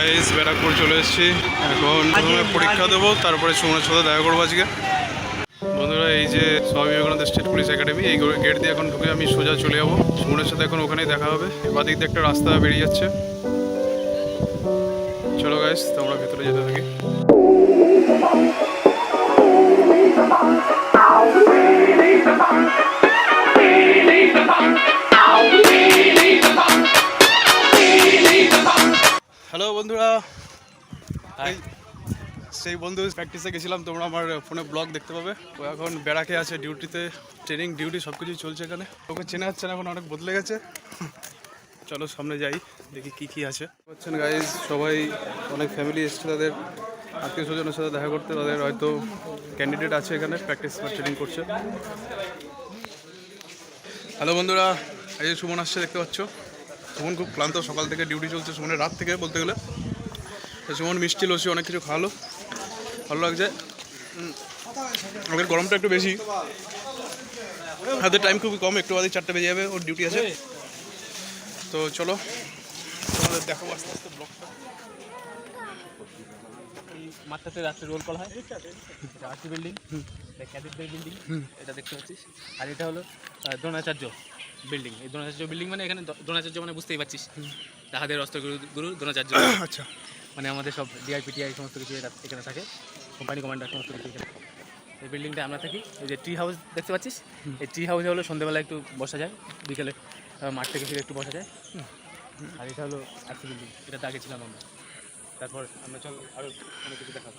Guys Barrackpore চলে এসেছি। এখন প্রথমে পরীক্ষা দেবো তারপরে সুমনের সাথে দেখা করব আজকে। বন্ধুরা এই যে Swami Vivekananda state police academy এই গেট দিয়ে এখন ঢুকে আমি সোজা চলে যাব। সুমনের সাথে এখন ওখানেই দেখা হবে। বাদিক দিয়ে একটা রাস্তা বেরিয়ে যাচ্ছে। চলো গাইস তোমরা ভেতরে যেতে থাকি। হ্যালো বন্ধুরা। সেই বন্ধু প্র্যাকটিসে গেছিলাম তোমরা আমার ফোনে ব্লগ দেখতে পাবে। ও এখন বেড়াকে আছে ডিউটিতে ট্রেনিং ডিউটি সব কিছুই চলছে এখানে। ওকে চেনা যাচ্ছে না এখন অনেক বদলে গেছে। চলো সামনে যাই দেখি কি কি আছে। হচ্ছেন গাইজ সবাই অনেক ফ্যামিলি এসছে তাদের। আত্মীয় স্বজনের সাথে দেখা করতে তাদের হয়তো ক্যান্ডিডেট আছে এখানে প্র্যাকটিস বা ট্রেনিং করছে। হ্যালো বন্ধুরা এই যে সুমন আসছে দেখতে পাচ্ছ? সুমন খুব ক্লান্ত, সকাল থেকে ডিউটি চলছে সুমনের, রাত থেকে বলতে গেলে। সুমন মিষ্টি লসি অনেক কিছু খাওয়ালো। ভালো লাগছে। আমাদের গরমটা একটু বেশি। হাতের টাইম খুবই কম, একটু বাদে চারটে বেজে যাবে, ওর ডিউটি আছে। তো চলো, তোমাদের দেখাবো আস্তে আস্তে ব্লগটা মাঠটাতে রাত্রে রোল করা হয়। বিল্ডিং এটা ক্যাডেটদের বিল্ডিং এটা দেখতে পাচ্ছিস। আর এটা হলো দ্রোণাচার্য বিল্ডিং। এই দ্রোণাচার্য বিল্ডিং মানে এখানে দ্রোণাচার্য মানে বুঝতেই পারছিস। তাহাদের অস্ত্র গুরু দ্রোণাচার্য। আচ্ছা। মানে আমাদের সব ডিআইপি টিআই সমস্ত কিছু এখানে থাকে। কোম্পানি কমান্ডার সমস্ত কিছু এখানে। এই বিল্ডিংটা আমরা থাকি। এই যে ট্রি হাউস দেখতে পাচ্ছিস? এই ট্রি হাউসে হলো সন্ধ্যেবেলা একটু বসা যায়। বিকেলে মাঠ থেকে ফিরে একটু বসা যায়। আর এটা হলো আরসি বিল্ডিং। এটাতে আগে ছিলাম আমরা। তারপর আমরা চল আরও অনেক কিছু দেখাবো।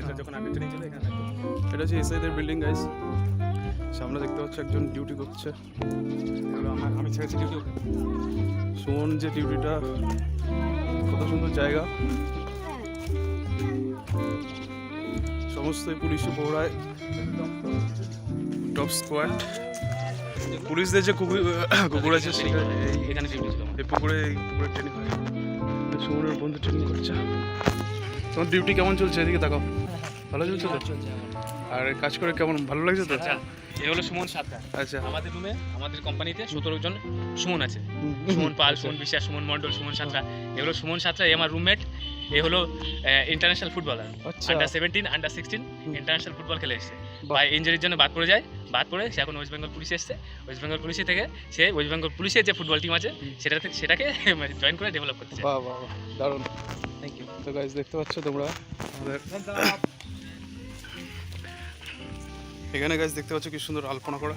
এটা যখন আমি ট্রেনিং ছিল এখানে। এটা হচ্ছে এসআইদের বিল্ডিং গাইস সামনে দেখতে পাচ্ছ একজন ডিউটি করছে। আমার আমি ছেড়েছি ডিউটি সুমন যে ডিউটিটা কত সুন্দর জায়গা। সমস্ত পুলিশে পৌড়ায় টপ স্কোয়াড পুলিশদের যে কুকুর কুকুর আছে এখানে। এই পুকুরে এই পুকুরে ট্রেনিং হয়। সুমনের বন্ধু ট্রেনিং করছে। তোমার ডিউটি কেমন চলছে? এদিকে তাকাও। ভালো চলছে তো? আর কাজ করে কেমন? ভালো লাগছে তো? আচ্ছা এ হলো সুমন সাতটা। আচ্ছা। আমাদের রুমে আমাদের কোম্পানিতে সতেরো জন সুমন আছে। সুমন পাল সুমন বিশ্বাস সুমন মন্ডল সুমন সাঁতরা এগুলো সুমন সাঁতরা এ আমার রুমমেট এ হলো ইন্টারন্যাশনাল ফুটবলার আচ্ছা। Under seventeen under sixteen international football খেলে এসেছে। বা ইঞ্জুরির জন্য বাদ পড়ে যায়। বাদ পড়ে সে এখন ওয়েস্ট বেঙ্গল পুলিশে এসছে। ওয়েস্ট বেঙ্গল পুলিশে থেকে সে ওয়েস্ট বেঙ্গল পুলিশের যে ফুটবল টিম আছে সেটা থেকে- সেটাকে জয়েন করে ডেভেলপ করতে চায়। বাহ বাহ বাহ দারুণ। থ্যাংক ইউ তো গাইজ দেখতে পাচ্ছ তোমরা? আমাদের এখানে গাছ দেখতে পাচ্ছ কি সুন্দর আলপনা করা।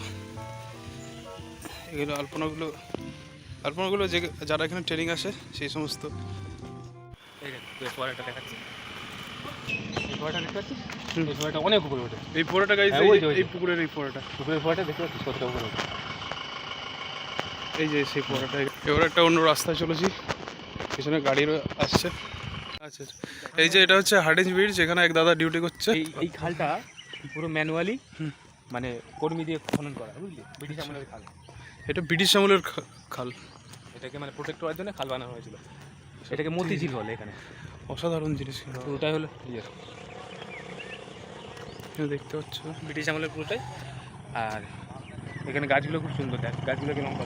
এগুলো আলপনাগুলো আলপনাগুলো যে যারা এখানে ট্রেনিং আসে সেই সমস্ত। অনেক উপরে ওঠে এই পোড়াটা গাইজ হ্যাঁ। এই পুকুরের এই দেখতে পাচ্ছিস কতটা উপরে ওঠে এই যে সেই এবার একটা অন্য রাস্তায় চলেছি। পিছনে আসছে। আচ্ছা আচ্ছা। এই যে এটা হচ্ছে হার্ডেঞ্জ ব্রিজ যেখানে এক দাদা ডিউটি করছে। এই খালটা পুরো ম্যানুয়ালি মানে কর্মী দিয়ে খনন করা বুঝলি? ব্রিটিশ আমলের খাল। এটা ব্রিটিশ আমলের খাল। এটাকে মানে প্রোটেক্ট করার জন্য খাল বানানো হয়েছিল। এটাকে মতিঝিল বলে এখানে। অসাধারণ জিনিস পুরোটাই হলো ইয়ে। দেখতে পাচ্ছ। ব্রিটিশ আমলের পুরোটাই। আর এখানে গাছগুলো খুব সুন্দর দেখ গাছগুলোকে লম্বা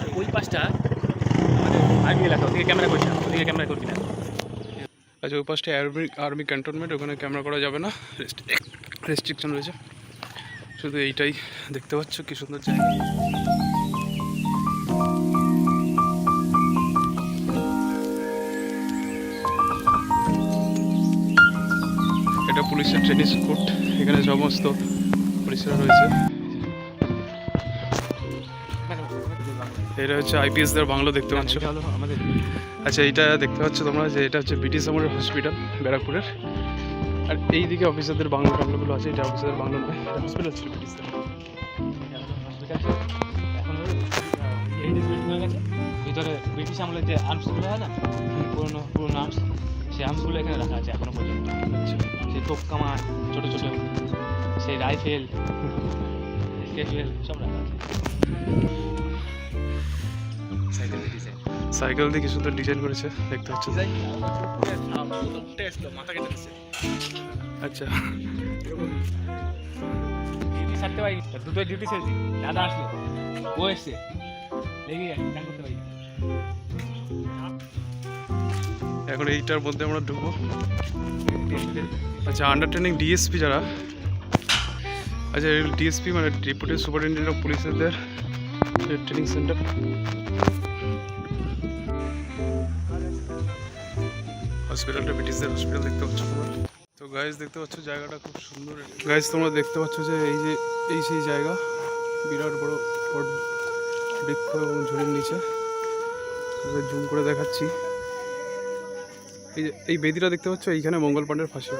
আর ওই পাশটা আমাদের আর্মি এলাকা ওদিকে ক্যামেরা করছি না ওদিকে ক্যামেরা করবি না। আচ্ছা ওই পাশটা আর্মি আর্মি ক্যান্টনমেন্ট ওখানে ক্যামেরা করা যাবে না। রেস্ট্রিকশন রয়েছে। শুধু এইটাই দেখতে পাচ্ছ, কি সুন্দর জায়গা। এটা পুলিশের ট্রেনিং স্কুট এখানে সমস্ত পুলিশরা রয়েছে। এটা হচ্ছে আইপিএস আইপিএসদের বাংলো দেখতে পাচ্ছ। এটা আমাদের আচ্ছা এইটা দেখতে পাচ্ছ তোমরা যে এটা হচ্ছে ব্রিটিশ আমলের হসপিটাল ব্যারাকপুরের। আর এই দিকে অফিসারদের বাংলো টাংলোগুলো আছে এটা অফিসারদের বাংলো নয় হসপিটাল ছিল ব্রিটিশদের ভিতরে ব্রিটিশ আমলের যে আর্মসগুলো হয় না পুরোনো পুরোনো আর্মস সেই আর্মসগুলো এখানে রাখা আছে এখনও পর্যন্ত। সেই তোপ কামান ছোটো ছোটো সেই রাইফেল সব রাখা আছে। সাইকেল দিয়ে কি সুন্দর ডিজাইন করেছে, দেখতে পাচ্ছ আচ্ছা। এখন এইটার মধ্যে আমরা ঢুকবো। আচ্ছা আন্ডার ট্রেনিং ডিএসপি যারা আচ্ছা ডিএসপি মানে ডেপুটি সুপারিনটেন্ডেন্ট অফ পুলিশদের ট্রেনিং সেন্টার হসপিটালটা ব্রিটিশদের হসপিটাল দেখতে পাচ্ছ তোমরা? তো গাইজ দেখতে পাচ্ছ জায়গাটা খুব সুন্দর। গাইজ তোমরা দেখতে পাচ্ছ যে এই যে, এই সেই জায়গা, বিরাট বড় বট বৃক্ষ এবং ঝুড়ির নিচে। জুম করে দেখাচ্ছি। এই যে, এই বেদিটা দেখতে পাচ্ছ, এইখানে মঙ্গল পাণ্ডের ফাঁসি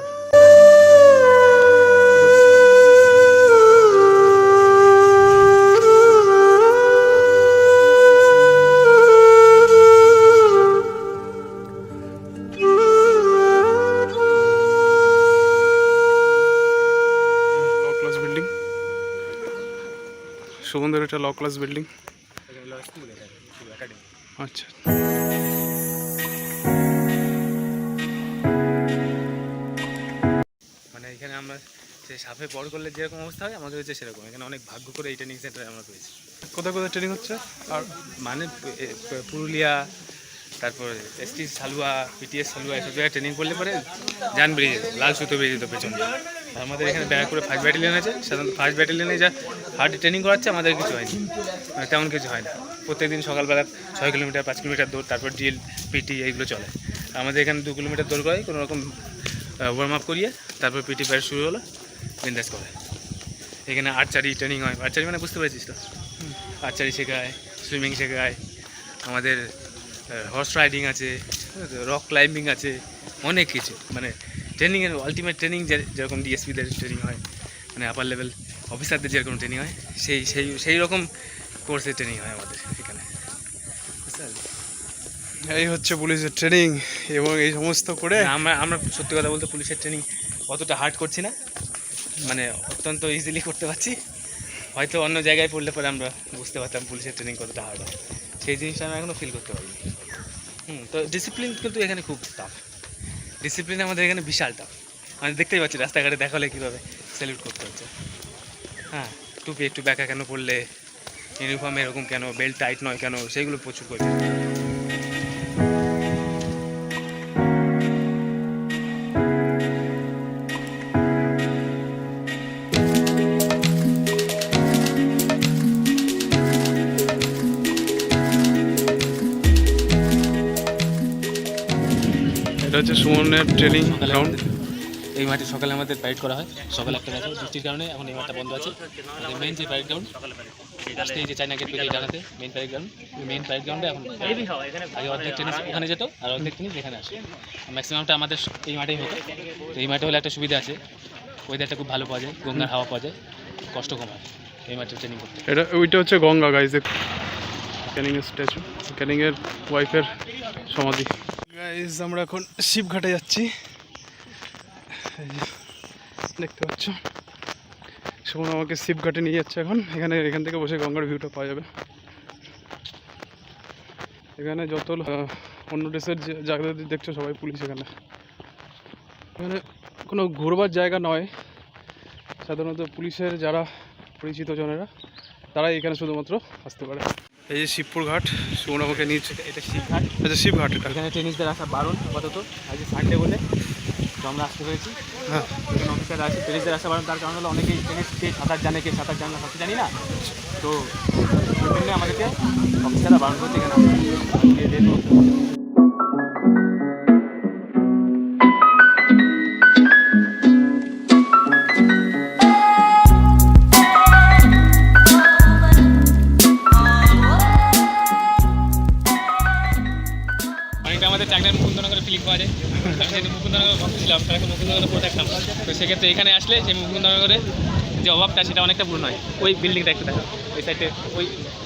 ল ক্লাস বিল্ডিং আচ্ছা। মানে এখানে আমরা যে সাপে বড় করলে যেরকম অবস্থা হয় আমাদের হচ্ছে সেরকম। এখানে অনেক ভাগ্য করে এই ট্রেনিং সেন্টারে আমরা পেয়েছি কোথায় কোথায় ট্রেনিং হচ্ছে? আর মানে পুরুলিয়া তারপর এসটি সালুয়া পিটিএস সালুয়া এসব জায়গায় ট্রেনিং করলে পরে যান বেরিয়ে যেত লাল সুতো বেরিয়ে যেত পেছনে আমাদের এখানে ব্যারাকপুরে ফার্স্ট ব্যাটালিয়ন আছে সাধারণত ফার্স্ট ব্যাটালিয়নে যা হার্ড ট্রেনিং করাচ্ছে আমাদের কিছু হয়নি। মানে তেমন কিছু হয় না। প্রত্যেকদিন সকালবেলা ছয় কিলোমিটার পাঁচ কিলোমিটার দৌড় তারপর ডিএল পিটি এইগুলো চলে। আমাদের এখানে দু কিলোমিটার দৌড় করাই কোনো রকম ওয়ার্ম আপ করিয়ে তারপর পিটি প্যাড শুরু হলো বিন্দাস করে। এখানে আর্চারি ট্রেনিং হয়। আর্চারি মানে বুঝতে পেরেছিস তো? আর্চারি শেখায় সুইমিং শেখায়। আমাদের হর্স রাইডিং আছে রক ক্লাইম্বিং আছে অনেক কিছু। মানে ট্রেনিংয়ের আলটিমেট ট্রেনিং যেরকম ডিএসপিদের ট্রেনিং হয় মানে আপার লেভেল অফিসারদের যেরকম ট্রেনিং হয় সেই সেই সেই রকম কোর্সের ট্রেনিং হয় আমাদের এখানে। এই হচ্ছে পুলিশের ট্রেনিং এবং এই সমস্ত করে আমরা আমরা সত্যি কথা বলতে পুলিশের ট্রেনিং অতটা হার্ড করছি না। মানে অত্যন্ত ইজিলি করতে পারছি। হয়তো অন্য জায়গায় পড়লে পরে আমরা বুঝতে পারতাম পুলিশের ট্রেনিং কতটা হার্ড হয়। সেই জিনিসটা আমরা এখনও ফিল করতে পারিনি। হুম, তো ডিসিপ্লিন কিন্তু এখানে খুব টাফ ডিসিপ্লিন আমাদের এখানে বিশাল টাফ মানে দেখতেই পাচ্ছি রাস্তাঘাটে দেখালে কীভাবে স্যালিউট করতে হচ্ছে। হ্যাঁ টুপি একটু ব্যাকা কেন পড়লে ইউনিফর্ম এরকম কেন বেল্ট টাইট নয় কেন সেইগুলো প্রচুর করছে সুমনের ট্রেনিং গ্রাউন্ড এই মাঠে সকালে আমাদের প্যারেড করা হয়। সকালে একটা আছে বৃষ্টির কারণে এখন এই মাঠটা বন্ধ আছে। আমাদের মেন যে প্যারেড গ্রাউন্ড এই যে চায়না গেট পেয়ে জানাতে main parade ground main parade গ্রাউন্ডে এখন আগে অর্ধেক টেনিস ওখানে যেত আর অর্ধেক টেনিস এখানে আসে। ম্যাক্সিমামটা আমাদের এই মাঠেই হতো। তো এই মাঠে হলে একটা সুবিধা আছে। ওয়েদারটা খুব ভালো পাওয়া যায় গঙ্গার হাওয়া পাওয়া যায় কষ্ট কম হয় এই মাঠে ট্রেনিং করতে। এটা ওইটা হচ্ছে গঙ্গা গাইজ ক্যানিংয়ের স্ট্যাচু ক্যানিংয়ের ওয়াইফের সমাধি। গাইজ আমরা এখন শিবঘাটে যাচ্ছি। দেখতে পাচ্ছ? সুমন আমাকে শিবঘাটে নিয়ে যাচ্ছে এখন। এখানে, এখান থেকে বসে গঙ্গার ভিউটা পাওয়া যাবে। এখানে যত অন্য দেশের জায়গা দেখছ সবাই পুলিশ এখানে। এখানে কোনো ঘুরবার জায়গা নয়। সাধারণত পুলিশের যারা পরিচিত জনেরা তারাই এখানে শুধুমাত্র আসতে পারে। এই যে শিবপুর ঘাট আমাকে নিয়েছে। এটা শিবঘাট। আচ্ছা শিবঘাট এটা। এখানে টেনিসদের আসা বারণ আপাতত। আজ সানডে বলে তো আমরা আসতে পেরেছি। হ্যাঁ। এখানে অফিসার আছে। টেনিসদের আসা বারণ তার কারণ হলো অনেকেই টেনিস কে সাঁতার জানে কে সাঁতার জানে না জানি না। তো জন্য আমাদেরকে অফিসাররা বারণ করছে। এখানে। যেহেতু পড়ে থাকতাম তো সেক্ষেত্রে এখানে আসলে সেই মুকুন্দনগরে যে অভাবটা সেটা অনেকটা পূর্ণ হয় ওই বিল্ডিংটা একটু দেখা। ওই সাইডে ওই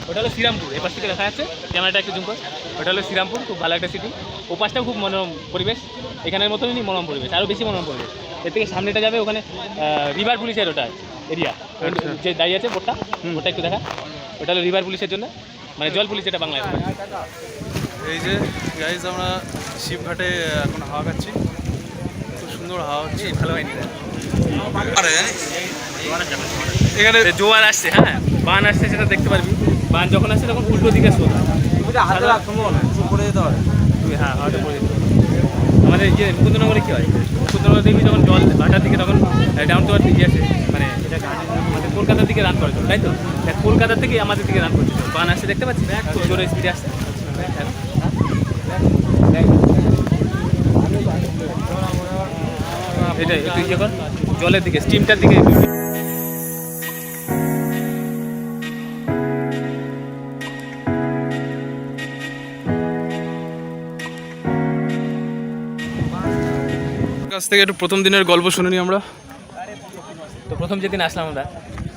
ওটা হলো শ্রীরামপুর। এপাশ থেকে দেখা যাচ্ছে। ক্যামেরাটা একটু জুম কর। ওটা হলো শ্রীরামপুর। খুব ভালো একটা সিটি ও পাশটাও খুব মনোরম পরিবেশ। এখানের মতনই মনোরম পরিবেশ। আরও বেশি মনোরম পরিবেশ। এর থেকে সামনেটা যাবে ওখানে রিভার পুলিশের ওটা এরিয়া যে দাঁড়িয়ে আছে বোটটা ওটা একটু দেখা। ওটা হলো রিভার পুলিশের জন্য। মানে জল পুলিশ এটা বাংলায় এই যে গাইজ আমরা শিবঘাটে এখন হাওয়া খাচ্ছি। সুন্দর হাওয়া হচ্ছে ভালো হয়নি এখানে জোয়ার আসছে হ্যাঁ বান আসছে সেটা দেখতে পারবি। বান যখন আসছে তখন উল্টো দিকে স্রোত হয়। তুই হ্যাঁ হাওয়াটা পড়ে যেতে হবে। আমাদের ইয়ে মুকুন্দনগরে কী হয়? মুকুন্দনগর দেখবি যখন জল ভাটার দিকে তখন ডাউন টু ইয়ে আছে মানে এটা আমাদের কলকাতার দিকে রান করে তাই তো? কলকাতার থেকে আমাদের দিকে রান করছে। বান আসছে দেখতে পাচ্ছিস? জোরে স্পিডে আসছে। এটা একটু ইয়ে কর জলের দিকে স্টিমটার দিকে কাছ থেকে একটু প্রথম দিনের গল্প শুনে নিই আমরা। তো প্রথম যেদিন আসলাম আমরা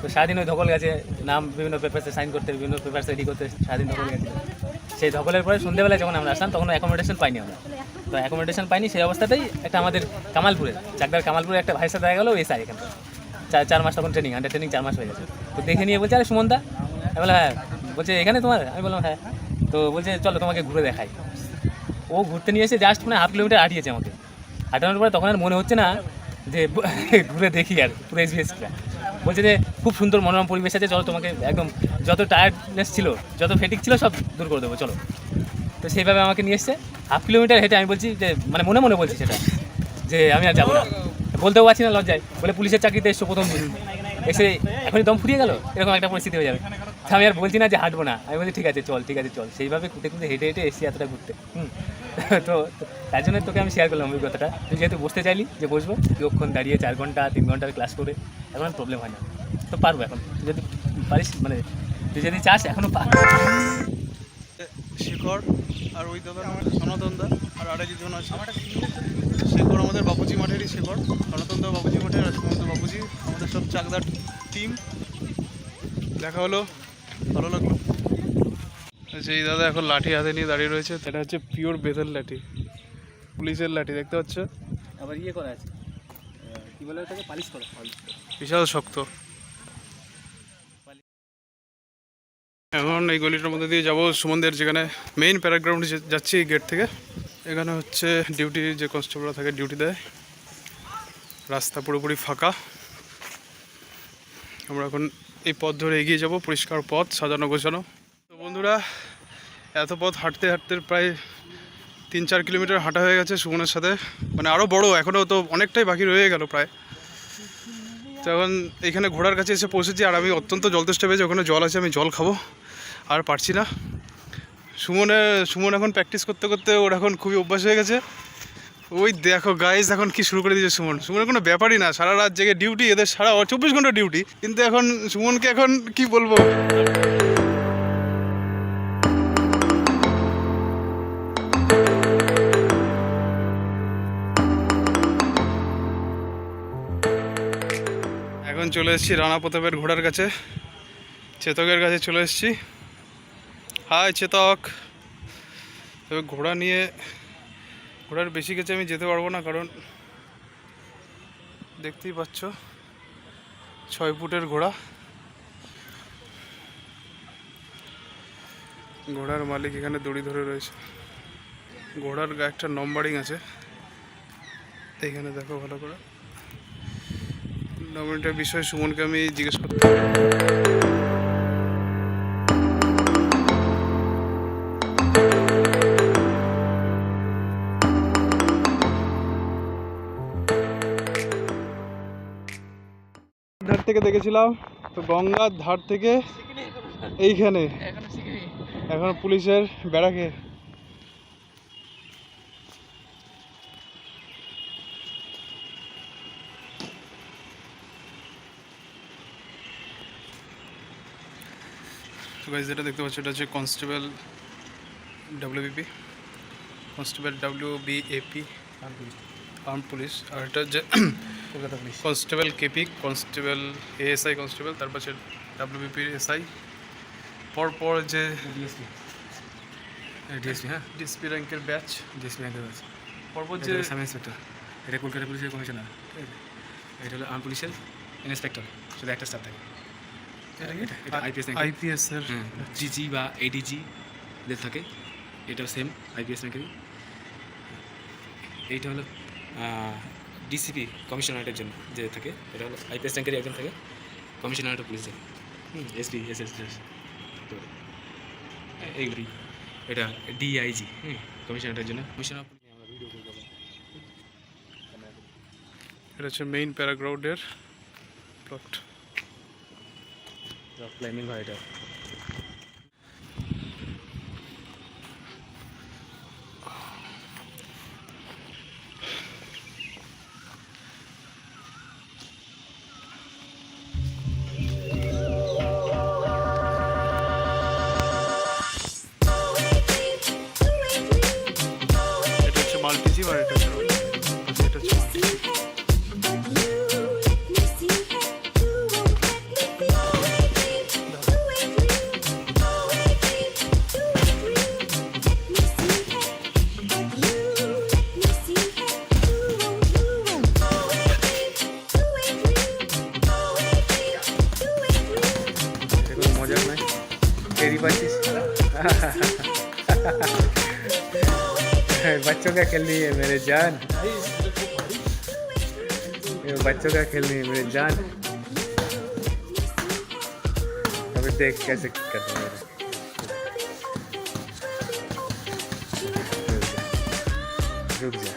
তো সারাদিন ওই ধকল গেছে নাম বিভিন্ন পেপারসে সাইন করতে বিভিন্ন পেপারস রেডি করতে সারাদিন ধকল গেছে। সেই ধকলের পরে সন্ধ্যেবেলায় যখন আমরা আসলাম তখন অ্যাকোমোডেশন পাইনি আমরা। তো অ্যাকোমোডেশন পাইনি, সেই অবস্থাতেই একটা আমাদের কামালপুরে চাকদার কামালপুরে একটা ভাইয়ের সাথে দেখা গেলো, এসে এখানে। চার চার মাস তখন ট্রেনিং আন্ডার ট্রেনিং চার মাস হয়ে গেছে। তো দেখে নিয়ে বলছে, আরে সুমনদা। বললাম হ্যাঁ। বলছে, এখানে তোমার? আমি বললাম হ্যাঁ। তো বলছে, চলো তোমাকে ঘুরে দেখাই। ও ঘুরতে নিয়ে এসে জাস্ট মানে হাফ কিলোমিটার হাঁটিয়েছে আমাকে। হাঁটানোর পরে তখন আর মনে হচ্ছে না যে ঘুরে দেখি আর, পুরো এসবিএসটা বলছে যে, খুব সুন্দর মনোরম পরিবেশ আছে, চলো তোমাকে একদম যত টায়ার্ডনেস ছিল, যত ফেটিক ছিল, সব দূর করে দেবো, চলো। তো সেইভাবে আমাকে নিয়ে এসছে। হাফ কিলোমিটার হেঁটে আমি বলছি যে মানে মনে মনে বলছি সেটা, যে আমি আর যাব না। বলতেও পারছি না লজ্জায়। বলে পুলিশের চাকরিতে এসছো প্রথম দিন। এসে এখনই দম ফুরিয়ে গেল? এরকম একটা পরিস্থিতি হয়ে যাবে। আমি আর বলছি না যে হাঁটবো না। আমি বলছি, ঠিক আছে, চল, ঠিক আছে, চল। সেইভাবে খুঁটে খুঁটে হেঁটে হেঁটে এসছি এতটা ঘুরতে। হুম। তো তার জন্য তোকে আমি শেয়ার করলাম অভিজ্ঞতাটা। তুই যেহেতু বসতে চাইলি যে বসবো কিছুক্ষণ দাঁড়িয়ে চার ঘণ্টা, তিন ঘণ্টার ক্লাস করে এখন প্রবলেম হয় না। তো পারব এখন। যদি পারিস মানে তুই যদি চাস এখনও পার শেখর আর ওই দাদা সনাতন দা আর আরেকজন আছে। শেখর আমাদের বাপুজি মাঠেরই শেখর সনাতন দা বাপুজি মাঠের আর সুমন্ত বাপুজি আমাদের সব চাকদার টিম দেখা হলো ভালো লাগল। এই দাদা এখন লাঠি হাতে নিয়ে দাঁড়িয়ে রয়েছে এটা হচ্ছে পিওর বেতের লাঠি পুলিশের লাঠি দেখতে পাচ্ছ? আবার ইয়ে করা আছে কী বলে ওটাকে? পালিশ করা। বিশাল শক্ত। এখন এই গলিটার মধ্যে দিয়ে যাব সুমনদের যেখানে মেইন প্যারাগ্রাউন্ডে যাচ্ছি গেট থেকে। এখানে হচ্ছে ডিউটি যে কনস্টেবলরা থাকে ডিউটি দেয়। রাস্তা পুরোপুরি ফাঁকা। আমরা এখন এই পথ ধরে এগিয়ে যাব, পরিষ্কার পথ, সাজানো গোছানো। তো বন্ধুরা, এত পথ হাঁটতে হাঁটতে প্রায় তিন চার কিলোমিটার হাঁটা হয়ে গেছে সুমনের সাথে। মানে আরও বড়, এখনও তো অনেকটাই বাকি রয়ে গেল প্রায়। তো এখন এখানে ঘোড়ার কাছে এসে পৌঁছেছি আর আমি অত্যন্ত জল তেষ্টা পেয়েছি, ওখানে জল আছে, আমি জল খাব। আর পারছি না। সুমনে, সুমন এখন প্র্যাকটিস করতে করতে ওর এখন খুবই অভ্যাস হয়ে গেছে। ওই দেখো গাইজ এখন কি শুরু করে দিয়েছে সুমন। সুমনের কোনো ব্যাপারই না, সারা রাত জেগে ডিউটি এদের সারা চব্বিশ ঘণ্টা ডিউটি কিন্তু এখন সুমনকে এখন কি বলব? এখন চলে এসেছি রানা প্রতাপের ঘোড়ার কাছে। চেতকের কাছে চলে এসেছি। হাই চেতক। তবে ঘোড়া নিয়ে, ঘোড়ার বেশি কাছে আমি যেতে পারব না কারণ দেখতেই পাচ্ছ, ছয় ফুটের ঘোড়া। ঘোড়ার মালিক এখানে দড়ি ধরে রয়েছে। ঘোড়ার গায়ে একটা নম্বরিং আছে। এখানে দেখো ভালো করে। নম্বরটার বিষয়ে সুমনকে আমি জিজ্ঞেস করতে থেকে দেখেছিলাম, তো গঙ্গার ধার থেকে এইখানে। এখন পুলিশের গাইজ যেটা দেখতে পাচ্ছি, এটা হচ্ছে constable WBP constable W BAP arm police আর এটা যে Kolkata police. Constable KP constable ASI constable তারপর হচ্ছে ডাব্লিউবিপির এসআই। পরপর যে ডিএসপি। ডিএসপি হ্যাঁ। ডিএসপি র্যাঙ্কের ব্যাচ। ডিএসপি র্যাঙ্কের আছে পরপর যে সাব ইন্সপেক্টর। এটা কলকাতা পুলিশের কমিশনার। এটা হলো আর্ম পুলিশের ইন্সপেক্টর। শুধু একটা স্টাফ থাকে। আইপিএস আইপিএস এর। জিজি বা এডিজি এদের থাকে। এটাও সেম আইপিএস র্যাঙ্কেরই এইটা হলো ডিসিপি কমিশনারেটের জন্য যে থাকে এটা হলো আইপিএস র্যাঙ্কেরই একজন থাকে কমিশনারেট পুলিশে হুম এসপি এস এস তো এইগুলি এটা ডিআইজি হুম কমিশনারেটের জন্য। কমিশনার এটা হচ্ছে মেইন প্যারাগ্রাউন্ডের প্লট ক্লাইম্বিং হয় এটা। এটা হচ্ছে মাল্টিজিম আর এটা হচ্ছে আচ্ছা, जान ये बच्चों का खेल नहीं है मेरे जान अभी देख कैसे कर रहे हैं रुक जा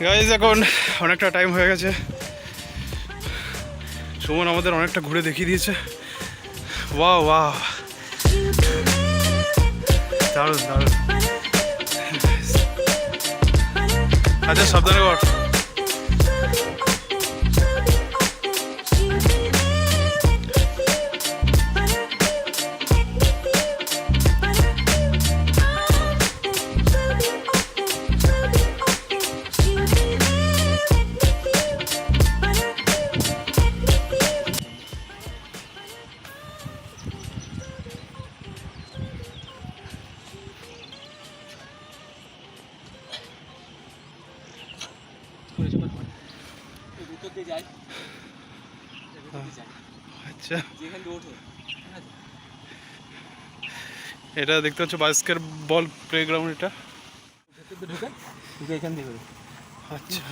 গাইজ এখন অনেকটা টাইম হয়ে গেছে সুমন আমাদের অনেকটা ঘুরে দেখিয়ে দিয়েছে বাহ বাহ দারুণ দারুণ। আচ্ছা সাবধানে কর। এটা দেখতে পাচ্ছ বাস্কেট বল প্লেগ্রাউন্ড এটা। ঢুকে এখান আচ্ছা।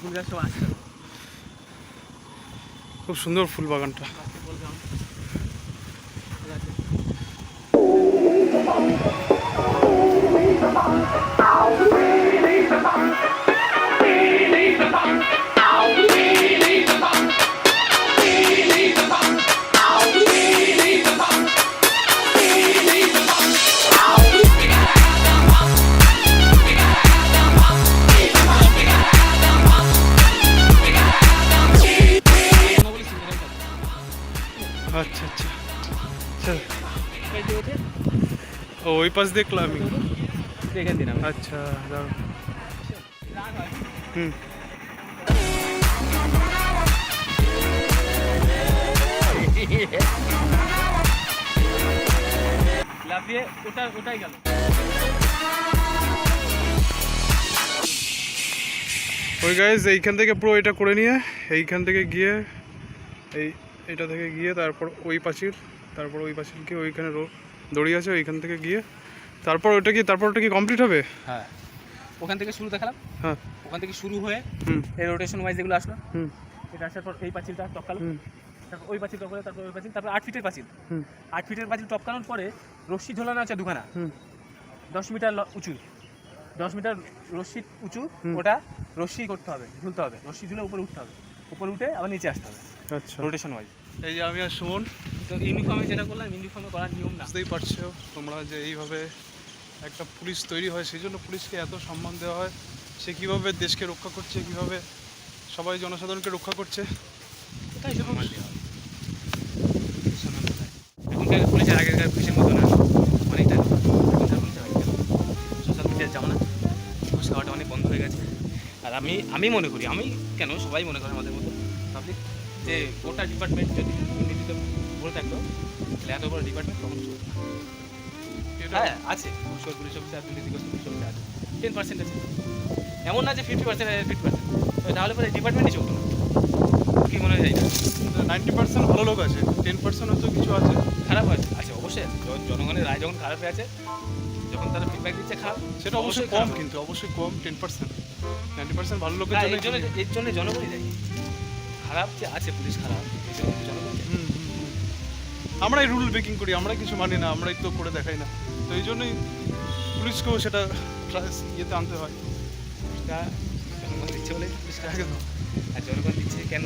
ফুল গাছ খুব সুন্দর ফুল বাগানটা। Thank গ্রাউন্ড পাশ দিয়ে ক্লাবিং এখান দিন আমি। আচ্ছা দারুণ হুম। লাফিয়ে ওটা ওটাই গেল। ওই গাইজ এইখান থেকে পুরো এটা করে নিয়ে এইখান থেকে গিয়ে এই এটা থেকে গিয়ে তারপর ওই পাঁচিল তারপর ওই পাঁচিল গিয়ে ওইখানে দড়ি আছে ওইখান থেকে গিয়ে তারপর ওটা কি তারপর ওটা কি কমপ্লিট হবে? হ্যাঁ। ওখান থেকে শুরু দেখালাম। হ্যাঁ। ওখান থেকে শুরু হয়ে হুম। এই রোটেশন ওয়াইজ যেগুলো আসলো হুম। এটা আসার পর এই পাঁচিলটা টপকালো তারপর ওই পাঁচিল টপকালো তারপর ওই পাঁচিল তারপর আট ফিটের পাঁচিল। হুম। আট ফিটের পাঁচিল টপকানোর পরে রশ্মি ঝোলানো আছে দুখানা। হুম। দশ মিটার উঁচু। দশ মিটার রশ্মি উঁচু। ওটা রশ্মি করতে হবে ঝুলতে হবে। রশ্মি ঝুলে উপরে উঠতে হবে। উপরে উঠে আবার নিচে আসতে হবে। আচ্ছা। রোটেশন ওয়াইজ এই যে আমি আর সুমন। তো ইউনিফর্মে যেটা করলাম ইউনিফর্মে করার নিয়ম না। বুঝতেই পারছ তোমরা যে এইভাবে একটা পুলিশ তৈরি হয় সেই জন্য পুলিশকে এত সম্মান দেওয়া হয়। সে কীভাবে দেশকে রক্ষা করছে কীভাবে সবাই জনসাধারণকে রক্ষা করছে এখনকার পুলিশের আগেরকার পুলিশের মতো না অনেকটা আগেকার সোশ্যাল মিডিয়ার জামানা ঘুষ খাওয়াটা অনেক বন্ধ হয়ে গেছে। আর আমি আমি মনে করি আমি কেন সবাই মনে করে আমাদের যে গোটা ডিপার্টমেন্ট যদি দুর্নীতিতে ভরে থাকতো তাহলে এত বড় ডিপার্টমেন্ট কখনো চলতো হ্যাঁ আছে। ঘুষখোর পুলিশ অফিসার দুর্নীতিগ্রস্ত পুলিশ অফিসার আছে। টেন পার্সেন্ট আছে। এমন না যে ফিফটি পার্সেন্ট ফিফটি পার্সেন্ট তাহলে পরে ডিপার্টমেন্টই চলতো না কি মনে হয় না নাইনটি পার্সেন্ট ভালো লোক আছে টেন পার্সেন্ট হয়তো কিছু আছে। খারাপ আছে? আচ্ছা অবশ্যই জন- জনগণের রায় যখন খারাপ হয়ে আছে যখন তারা ফিডব্যাক দিচ্ছে খারাপ সেটা অবশ্যই কম কিন্তু অবশ্যই কম টেন পার্সেন্ট নাইনটি পার্সেন্ট ভালো লোকের এর জন্য এর জন্য জনগণই দেয়। খারাপ যে আছে পুলিশ খারাপ। আমরাই রুল ব্রেকিং করি আমরা কিছু মানি না আমরাই তো করে দেখাই না। তো এই জন্যই পুলিশকেও সেটা ইয়েতে আনতে হয়। জনগণ দিচ্ছে বলে পুলিশটা একদম আর জনগণ দিচ্ছে কেন?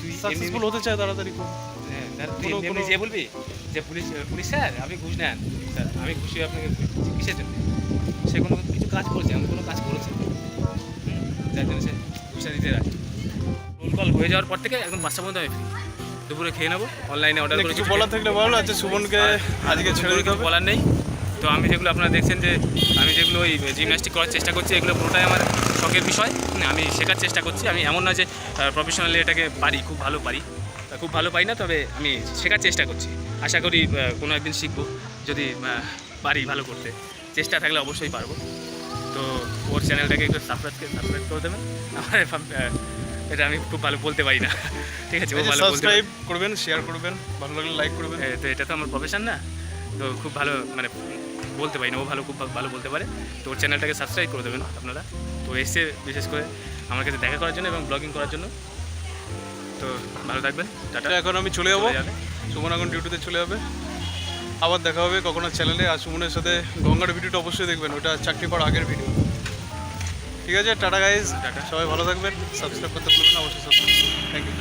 তুই সাকসেসফুল হতে চায় তাড়াতাড়ি করে হ্যাঁ, যে বলবি যে পুলিশ পুলিশ স্যার ঘুষ নেন। স্যার আমি ঘুষি আপনাকে কিসের জন্য? সে কোনো কিছু কাজ করেছে এমন কোনো কাজ করেছে। যার জন্য সে ঘুষা দিতে রাখে কল হয়ে যাওয়ার পর থেকে একদম পাঁচটা পর্যন্ত আমি free। দুপুরে খেয়ে নেব অনলাইনে অর্ডার করে কিছু বলার থাকলে বলো আচ্ছা সুমনকে আজকে ছেড়ে দিতে বলার নেই। তো আমি যেগুলো আপনারা দেখছেন যে আমি যেগুলো ওই জিমন্যাস্টিক করার চেষ্টা করছি এগুলো পুরোটাই আমার শখের বিষয়। হুম, আমি শেখার চেষ্টা করছি। আমি এমন না যে প্রফেশনালি এটাকে পারি খুব ভালো পারি। খুব ভালো পারি না তবে আমি শেখার চেষ্টা করছি। আশা করি কোনো একদিন শিখব যদি পারি ভালো করতে। চেষ্টা থাকলে অবশ্যই পারব। তো ওর চ্যানেলটাকে একটু সাবস্ক্রাইব সাবস্ক্রাইব করে দেবেন। আমার এটা আমি খুব ভালো বলতে পারি না। ঠিক আছে ও ভালো সাবস্ক্রাইব করবেন শেয়ার করবেন ভালো লাগলে লাইক করবেন। তো এটা তো আমার প্রফেশন না। তো খুব ভালো মানে বলতে পারি না ও ভালো খুব ভালো বলতে পারে। তো ওর চ্যানেলটাকে সাবস্ক্রাইব করে দেবেন আপনারা। তো এসে বিশেষ করে আমার কাছে দেখা করার জন্য এবং ব্লগিং করার জন্য। তো ভালো থাকবেন টাটা। এখন আমি চলে যাব। সুমন এখন ডিউটিতে চলে যাবে। আবার দেখা হবে কখনো চ্যানেলে আর সুমনের সাথে গঙ্গার ভিডিওটা অবশ্যই দেখবেন। ওটা চাকরি পাওয়ার আগের ভিডিও ঠিক আছে, টাটা গাইজ। সবাই ভালো থাকবেন সাবস্ক্রাইব করতে ভুলবেন না, অবশ্যই সাবস্ক্রাইব থ্যাংক ইউ